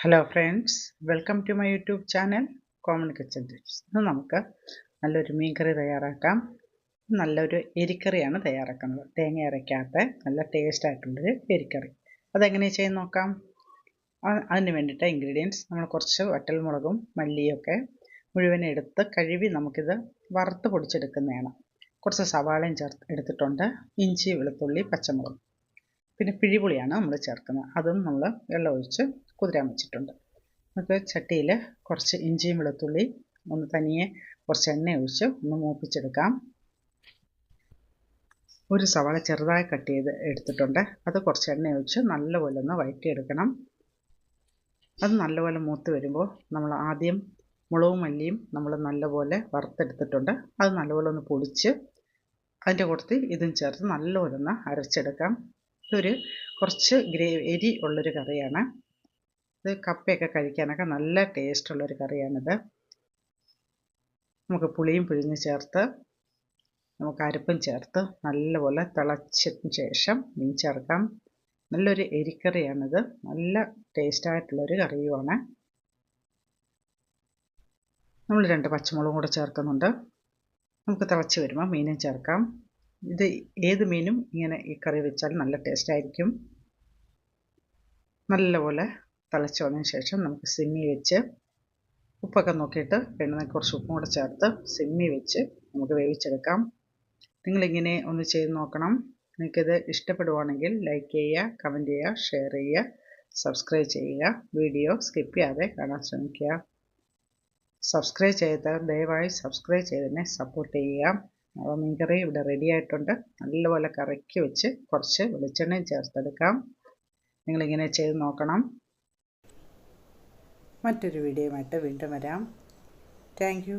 Hello friends welcome to my YouTube channel common kitchen tips ഇന്ന് നമുക്ക് നല്ലൊരു മീൻകറി തയ്യാറാക്കാം. നല്ലൊരു എരിക്കറിയാണ് തയ്യാറാക്കുന്നത്. തേങ്ങ അരയ്ക്കാത്ത നല്ല ടേസ്റ്റ് ആയിട്ടുള്ളൊരു എരിക്കറി. അതെങ്ങനെ ചെയ്ത് നോക്കാം. അതിന് വേണ്ടിയിട്ട് ഇൻഗ്രീഡിയൻസ് നമ്മൾ കുറച്ച് വറ്റൽമുളകും മല്ലിയൊക്കെ മുഴുവൻ എടുത്ത് കഴുകി നമുക്കിത് വറുത്ത് പൊടിച്ചെടുക്കുന്നതാണ്. കുറച്ച് സവാളയും ചേർത്ത് എടുത്തിട്ടുണ്ട്. ഇഞ്ചി വെളുത്തുള്ളി പച്ചമുളക്. പിന്നെ പിഴിപുളിയാണ് നമ്മൾ ചേർക്കുന്നത്. അതും നമ്മൾ വെള്ളം ഒഴിച്ച് കുതിരാൻ വെച്ചിട്ടുണ്ട്. നമുക്ക് ചട്ടിയിൽ കുറച്ച് ഇഞ്ചിയും വെളുത്തുള്ളി ഒന്ന് തനിയെ കുറച്ച് എണ്ണ ഒഴിച്ച് ഒന്ന് മൂപ്പിച്ചെടുക്കാം. ഒരു സവാള ചെറുതായി കട്ട് ചെയ്ത് എടുത്തിട്ടുണ്ട്. അത് കുറച്ച് എണ്ണ ഒഴിച്ച് നല്ലപോലെ ഒന്ന് വഴറ്റിയെടുക്കണം. അത് നല്ലപോലെ മൂത്ത് വരുമ്പോൾ നമ്മൾ ആദ്യം മുളകും മല്ലിയും നമ്മൾ നല്ലപോലെ വറുത്തെടുത്തിട്ടുണ്ട്. അത് നല്ലപോലെ ഒന്ന് പൊടിച്ച് അതിന്റെ കൂട്ടത്തിൽ ഇതും ചേർത്ത് നല്ലപോലെ ഒന്ന് അരച്ചെടുക്കാം. ഇതൊരു കുറച്ച് ഗ്രേ എരി ഉള്ളൊരു കറിയാണ്. ഇത് കപ്പയൊക്കെ കഴിക്കാനൊക്കെ നല്ല ടേസ്റ്റുള്ളൊരു കറിയാണിത്. നമുക്ക് പുളിയും പിഴിഞ്ഞ് ചേർത്ത് നമുക്ക് അരപ്പും ചേർത്ത് നല്ലപോലെ തിളച്ചതിന് ശേഷം മീൻ ചേർക്കാം. നല്ലൊരു എരിക്കറിയാണിത്. നല്ല ടേസ്റ്റായിട്ടുള്ളൊരു കറിയുമാണ്. നമ്മൾ രണ്ട് പച്ചമുളകും കൂടെ ചേർക്കുന്നുണ്ട്. നമുക്ക് തിളച്ച് വരുമ്പോൾ മീനും ചേർക്കാം. ഇത് ഏത് മീനും ഇങ്ങനെ ഈ കറി വെച്ചാൽ നല്ല ടേസ്റ്റ് ആയിരിക്കും. നല്ലപോലെ തിളച്ച് വന്നതിന് ശേഷം നമുക്ക് സിമ്മി വെച്ച് ഉപ്പൊക്കെ നോക്കിയിട്ട് വേണ്ടുന്ന കുറച്ച് ഉപ്പും കൂടെ ചേർത്ത് സിമ്മി വെച്ച് നമുക്ക് വേവിച്ചെടുക്കാം. നിങ്ങളിങ്ങനെ ഒന്ന് ചെയ്ത് നോക്കണം. നിങ്ങൾക്കിത് ഇഷ്ടപ്പെടുവാണെങ്കിൽ ലൈക്ക് ചെയ്യുക കമന്റ് ചെയ്യുക ഷെയർ ചെയ്യുക സബ്സ്ക്രൈബ് ചെയ്യുക. വീഡിയോ സ്കിപ്പ് ചെയ്യാതെ കാണാൻ ശ്രമിക്കുക. സബ്സ്ക്രൈബ് ചെയ്ത് ദയവായി സബ്സ്ക്രൈബ് ചെയ്തതിനെ സപ്പോർട്ട് ചെയ്യുക. അപ്പോൾ മീൻകറി ഇവിടെ റെഡി ആയിട്ടുണ്ട്. നല്ലപോലെ കറക്കി വെച്ച് കുറച്ച് വെളിച്ചെണ്ണയും ചേർത്തെടുക്കാം. നിങ്ങളിങ്ങനെ ചെയ്ത് നോക്കണം. മറ്റൊരു വീഡിയോയുമായിട്ട് വീണ്ടും വരാം. താങ്ക്